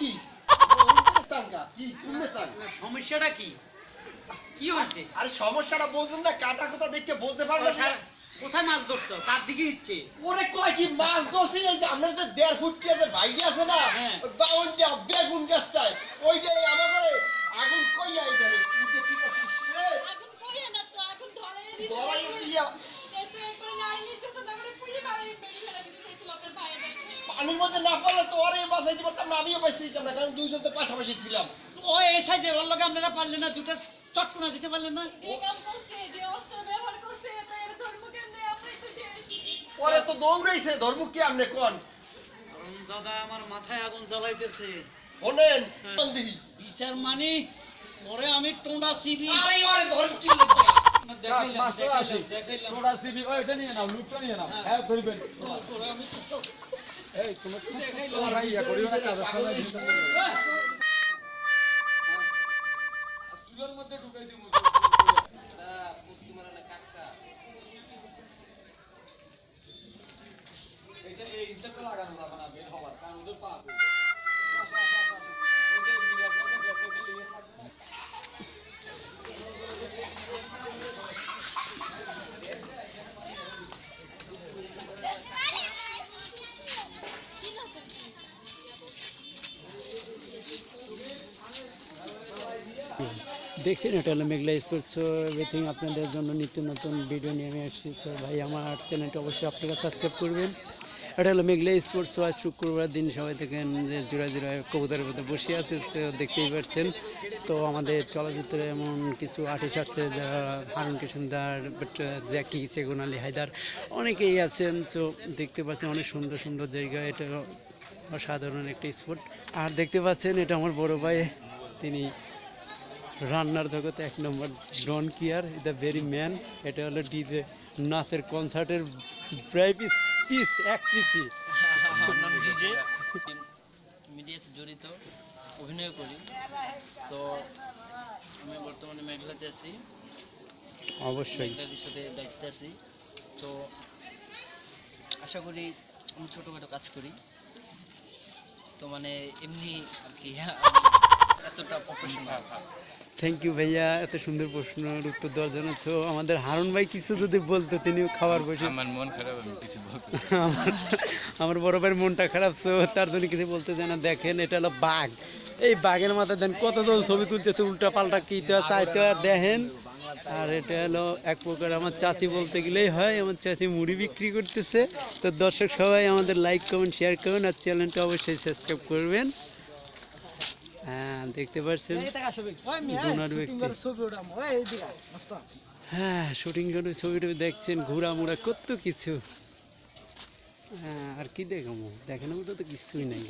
কি তুমি সমস্যাটা কি? কি হয়েছে? আরে সমস্যাটা বুঝুন না কাটা কথা দেখে বুঝতে পারবে না। কোথায় মাছ ধরছো? কার দিকে ইচ্ছে? ওরে কয় কি মাছ ধরছি এই যে আপনার যে দেড় ফুট কে যে বাইরে আছে না? হ্যাঁ। বেগুন গাছটায়। ওইটাই আমাকে আগুন কইয়া এখানে উঠে কি করছিস রে আগুন করিয়ে না তো আগুন ধরে ধরাই দিয়া এত একবার নারী নিতে তো আমরা পুড়ে মারি মেরে ফেলা দিতে চাইছিল আপনার ভাইয়ের দেখে পানির মধ্যে না পড়লে তো ওরে বাঁচাইতে পারতাম না আমিও বাঁচাইতাম না কারণ দুইজন তো পাশাপাশি ছিলাম। ও এই সাইজের ওর লগে আপনারা পারলেন না দুটো চটকনা দিতে পারলেন না? যে কাম করছে যে অস্ত্র ব্যবহার করছে তো এর ধর্ম কেন্দ্রে আমরা তো শেষ। ওরে তো দৌড়াইছে ধর্ম কি আমনে কোন? দাদা আমার মাথায় আগুন জ্বালাইতেছে। শোনেন হ্যাঁ। বিচার মানি ওরে আমি টোনা সিবি। আরে ওরে ধর্ম কি মাস্টার আসি। তোরা সিবি ওইটা নিয়ে নাও লুটটা নিয়ে নাও। হ্যাঁ ধরবেন। এই তোমার তোমার ইয়া করিও না কাজের সময় না। চুলের মধ্যে ঢুকাই দিব। এটা এই লাগানো যাবে না, বের হওয়ার কারণ ওদের পাপ দেখছেন, এটা হলো মেঘলা স্পোর্টস এভরিথিং আপনাদের জন্য নিত্য নতুন ভিডিও নিয়ে আমি আসছি। তো ভাই, আমার চ্যানেলটা অবশ্যই আপনারা সাবস্ক্রাইব করবেন। এটা হলো মেঘলা স্পোর্টস আজ শুক্রবার দিন সবাই দেখেন যে জোড়া জোড়া কবুতরের মধ্যে বসে আছে দেখতেই পাচ্ছেন তো আমাদের চলচ্চিত্রে এমন কিছু আর্টিস্ট আছে যারা হারুন কিশনদার জ্যাকি চেগুন আলী হায়দার অনেকেই আছেন তো দেখতে পাচ্ছেন অনেক সুন্দর সুন্দর জায়গা। এটা অসাধারণ একটা স্পোর্ট আর দেখতে পাচ্ছেন, এটা আমার বড় ভাই, তিনি রান্নার জগতে এক নম্বর ডন কিয়ার দ্য ভেরি ম্যান এটা হলো ডিজে নাচের কনসার্টের প্রায় পিস পিস এক পিসি ডিজে। মিডিয়াতে জড়িত অভিনয় করি। তো আমি বর্তমানে মেঘলাতে আছি। অবশ্যই। সাথে দায়িত্বে আছি। তো আশা করি আমি ছোটোখাটো কাজ করি। তো মানে এমনি আর কি আমি এতটা প্রফেশনাল থ্যাংক ইউ ভাইয়া। এত সুন্দর প্রশ্নের উত্তর দেওয়ার জন্য। তো আমাদের হারুন ভাই কিছু যদি বলতো তিনিও খাবার বসে আমার মন খারাপ আমি কিছু বলতে আমার বড় ভাইয়ের মনটা খারাপ তো তার জন্য কিছু বলতে চায় না। দেখেন এটা হলো বাঘ। এই বাঘের মাথায় দেন কতজন ছবি তুলতেছে উল্টা পাল্টা কি তো চাইতে দেখেন। আর এটা হলো এক প্রকার আমার চাচি বলতে গেলেই হয় আমার চাচি মুড়ি বিক্রি করতেছে। তো দর্শক সবাই আমাদের লাইক কমেন্ট শেয়ার করুন আর চ্যানেলটা অবশ্যই সাবস্ক্রাইব করবেন। হ্যাঁ দেখতে পাচ্ছেন হ্যাঁ শুটিং করে ছবি টবি দেখছেন ঘোরা মুড়া কত কিছু। হ্যাঁ আর কি দেখাবো? দেখানোর মতো তো কিছুই নাই।